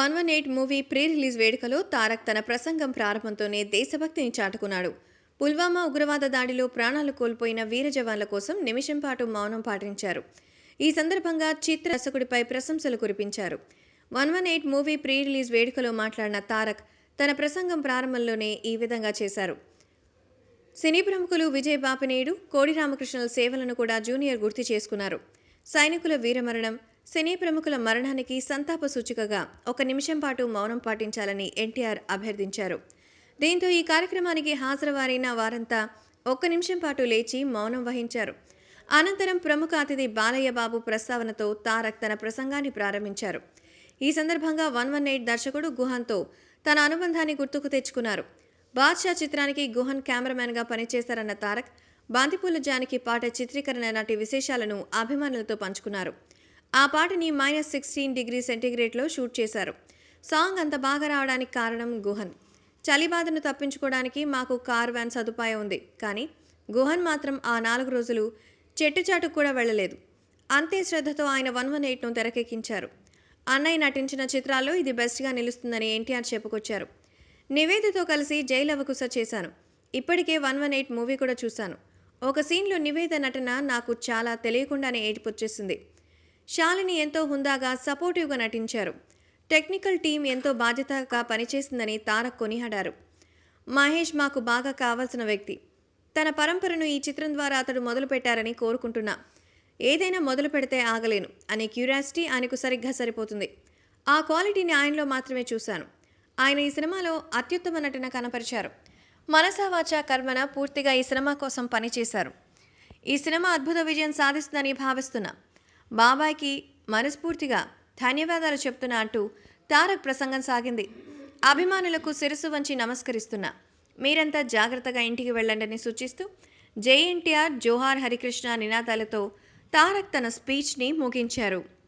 One one eight movie pre release వేడుకలో తారక్ తన ప్రసంగం ప్రారంభంతోనే దేశభక్తిని చాటుకున్నాడు. పుల్వామా ఉగ్రవాద దాడిలో ప్రాణాలు కోల్పోయిన వీర జవాన్ల కోసం నిమిషం పాటు మౌనం పాటించారు. ఈ సందర్భంగా చిత్ర దర్శకుడిపై ప్రశంసలు కురిపించారు. One one eight movie pre release వేడుకలో మాట్లాడిన తారక్ తన ప్రసంగం ప్రారంభంలోనే ఈ విధంగా చేశారు. సినీ ప్రముఖులు విజయ్ బాపినేయుడు కోడి రామకృష్ణుల సేవలను కూడా జూనియర్ గుర్తు చేసుకున్నారు. సైనికుల వీరమరణం సినీ ప్రముఖుల మరణానికి సంతాప సూచికగా ఒక నిమిషం పాటు మౌనం పాటించాలని ఎన్టీఆర్ అభ్యర్థించారు. దీంతో ఈ కార్యక్రమానికి హాజరువారైన వారంతా ఒక్క నిమిషం పాటు లేచి మౌనం వహించారు. అనంతరం ప్రముఖ అతిథి బాలయ్య బాబు ప్రస్తావనతో తారక్ తన ప్రసంగాన్ని ప్రారంభించారు. ఈ సందర్భంగా వన్ వన్ ఎయిట్ దర్శకుడు గుహన్తో తన అనుబంధాన్ని గుర్తుకు తెచ్చుకున్నారు. బాద్షా చిత్రానికి గుహన్ కెమెరామెన్గా పనిచేశారన్న తారక్ బంతిపూల జానికి పాట చిత్రీకరణ నాటి విశేషాలను అభిమానులతో పంచుకున్నారు. ఆ పాటని మైనస్ సిక్స్టీన్ డిగ్రీ సెంటీగ్రేడ్లో షూట్ చేశారు. సాంగ్ అంత బాగా రావడానికి కారణం గుహన్. చలిబాధను తప్పించుకోవడానికి మాకు కార్ వ్యాన్ సదుపాయం ఉంది. కానీ గుహన్ మాత్రం ఆ నాలుగు రోజులు చెట్టు చాటుకు కూడా వెళ్ళలేదు. అంతే శ్రద్ధతో ఆయన వన్ వన్ ఎయిట్ను తెరకెక్కించారు. అన్నయ్య నటించిన చిత్రాల్లో ఇది బెస్ట్గా నిలుస్తుందని ఎన్టీఆర్ చెప్పుకొచ్చారు. నివేదితో కలిసి జైలవకుశ చేశాను. ఇప్పటికే వన్ వన్ ఎయిట్ మూవీ కూడా చూశాను. ఒక సీన్లో నివేద నటన నాకు చాలా తెలియకుండానే ఏడిపొచ్చేసింది శాలిని ఎంతో హుందాగా సపోర్టివ్గా నటించారు. టెక్నికల్ టీం ఎంతో బాధ్యతగా పనిచేసిందని తారక్ కొనియాడారు. మహేష్ మాకు బాగా కావాల్సిన వ్యక్తి. తన పరంపరను ఈ చిత్రం ద్వారా అతడు మొదలుపెట్టారని కోరుకుంటున్నా. ఏదైనా మొదలు పెడితే ఆగలేను అనే క్యూరియాసిటీ ఆయనకు సరిగ్గా సరిపోతుంది. ఆ క్వాలిటీని ఆయనలో మాత్రమే చూశాను. ఆయన ఈ సినిమాలో అత్యుత్తమ నటన కనపరిచారు. మనసావాచ కర్మన పూర్తిగా ఈ సినిమా కోసం పనిచేశారు. ఈ సినిమా అద్భుత విజయం సాధిస్తుందని భావిస్తున్నా. బాబాయ్కి మనస్ఫూర్తిగా ధన్యవాదాలు చెప్తున్నా అంటూ తారక్ ప్రసంగం సాగింది. అభిమానులకు శిరసు వంచి నమస్కరిస్తున్నా. మీరంతా జాగ్రత్తగా ఇంటికి వెళ్ళండి సూచిస్తూ జేఎన్టీఆర్ జోహార్ హరికృష్ణ నినాదాలతో తారక్ తన స్పీచ్ని ముగించారు.